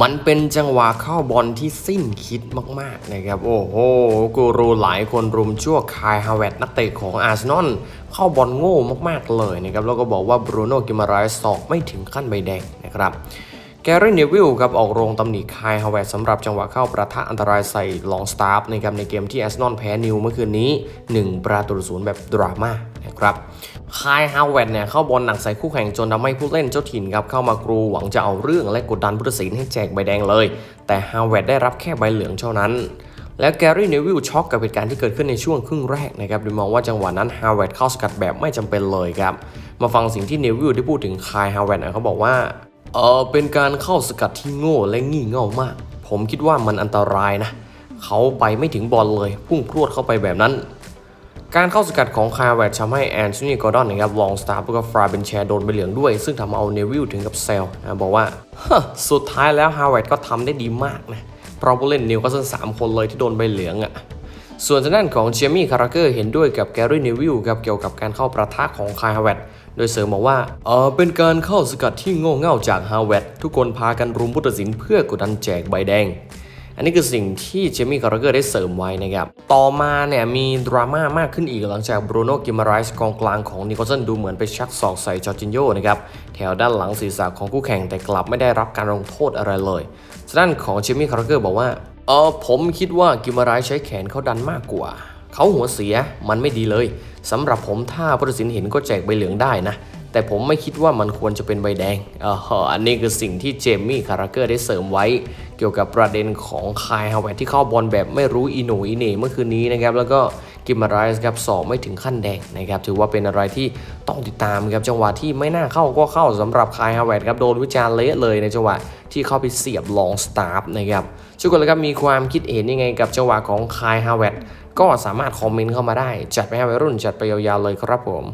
มันเป็นจังหวะเข้าบอลที่สิ้นคิดมากๆนะครับ โอ้โห กูรูหลายคนรุมชั่วคายฮาวเวตนักเตะของอาร์เซนอลเข้าบอลโง่มากๆเลยนะครับ แล้วก็บอกว่าบรูโน่กิมาไรส์สอกไม่ถึงขั้นใบแดงนะครับ แกรี่เนวิลครับออกโรงตำหนิคายฮาวเวตสำหรับจังหวะเข้าประทะอันตรายใส่ลองสตาร์ฟนะครับในเกมที่แอาร์เซนอลแพ้นิวเมื่อคืนนี้ 1 ประตูศูนย์แบบดราม่านะครับคายฮาวเวตเนี่ยเข้าบอลหนักใส่คู่แข่งจนทำให้ผู้เล่นเจ้าถิ่นครับเข้ามากรูหวังจะเอาเรื่องและกดดันผู้ตัดสินให้แจกใบแดงเลย แต่ฮาวเวตได้รับแค่ใบเหลืองเท่านั้นแล้วแกรี่เนวิลช็อกกับเหตุการณ์ที่เกิดขึ้นในช่วงครึ่งแรกนะครับโดยมองว่าจังหวะนั้นฮาวเวตเข้าสกัดแบบไม่จำเป็นเลยครับ มาฟังสิ่งที่เนวิลได้พูดถึงคายฮาวเวตนะเขาบอกว่า เออเป็นการเข้าสกัดที่โง่และงี่เง่ามาก ผมคิดว่ามันอันตรายนะ เขาไปไม่ถึงบอลเลย พุ่งพรวดเข้าไปแบบนั้น การเข้าสกัดของคาร์แวตทำให้แอนโทนีกอร์ดอนนะครับลองสตาร์แล้วก็ฟราเบนแชร์โดนใบเหลืองด้วย ซึ่งทำเอาเนวิลถึงกับเซลนะบอกว่าสุดท้ายแล้วฮาร์แวตก็ทำได้ดีมากนะเพราะผู้เล่นนิวก็เซนสามคนเลยที่โดนใบเหลืองอะ่ะ ส่วนทางด้านของเจมี่คาราเกอร์เห็นด้วยกับแกรี่เนวิลครับเกี่ยวกับการเข้าประทะของคายฮาวเวตโดยเสริมบอกว่าเออเป็นการเข้าสกัดที่โง่เง่าจากฮาวเวตทุกคนพากันรุมผู้ตัดสินเพื่อกดดันแจกใบแดง อันนี้คือสิ่งที่เจมี่คาราเกอร์ได้เสริมไว้นะครับ ต่อมาเนี่ยมีดราม่ามากขึ้นอีกหลังจากบรูโน่กิมาไรส์กองกลางของนิโคลสันดูเหมือนไปชักศอกใส่จอร์จินโยนะครับแถวด้านหลังศีรษะของคู่แข่งแต่กลับไม่ได้รับการลงโทษอะไรเลยด้านของเจมี่คาราเกอร์บอกว่า เออผมคิดว่ากิมารายใช้แขนเขาดันมากกว่า เขาหัวเสียมันไม่ดีเลยสำหรับผมถ้าผู้ตัดสินเห็นก็แจกใบเหลืองได้นะ แต่ผมไม่คิดว่ามันควรจะเป็นใบแดงเอออันนี้คือสิ่งที่เจมี่คาราเกอร์ได้เสริมไว้ เกี่ยวกับประเด็นของคายฮาวเวตที่เข้าบอลแบบไม่รู้อีโหนอีเหน่เมื่อคืนนี้นะครับแล้วก็ กิมมาไรส์ครับสอบไม่ถึงขั้นแดงนะครับถือว่าเป็นอะไรที่ต้องติดตามครับจังหวะที่ไม่น่าเข้าก็เข้าสำหรับคายฮาวเวดครับโดนวิจารณ์เละเลยในจังหวะที่เข้าไปเสียบลองสตาร์ฟนะครับทุกคนเลยครับมีความคิดเห็นยังไงกับจังหวะของคายฮาวเวดก็สามารถคอมเมนต์เข้ามาได้ จัดไปให้วัยรุ่นจัดไปยาวๆเลยครับผม